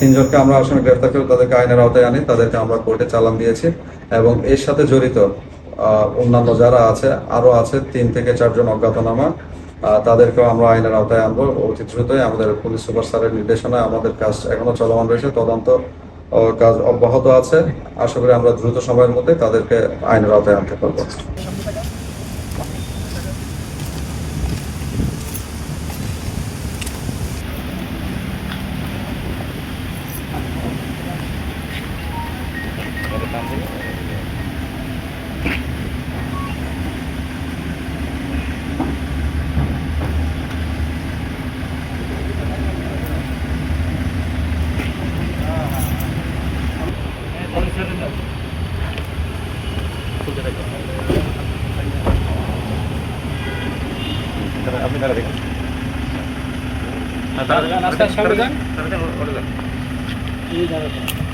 তিনজনকে আমরা আসামি গ্রেফতার করে তাদেরকে আইনের আওতায় আনি, তাদেরকে আমরা কোর্টে চালান দিয়েছি এবং এর সাথে জড়িত অন্যান্য যারা আছে, আরও আছে, তিন থেকে চারজন অজ্ঞাতনামা তাদেরকেও আমরা আইনের আওতায় আনব। অতি দ্রুতই আমাদের পুলিশ সুপার স্যারের নির্দেশনায় আমাদের কাজ এখনও চলমান রয়েছে, তদন্ত কাজ অব্যাহত আছে। আশা করি আমরা দ্রুত সময়ের মধ্যে তাদেরকে আইনের আওতায় আনতে পারব। আপনি তারা দেখুন আস্তে আস্তে সামনে যান। তারা যান, ওটা যান। এই জায়গাটা।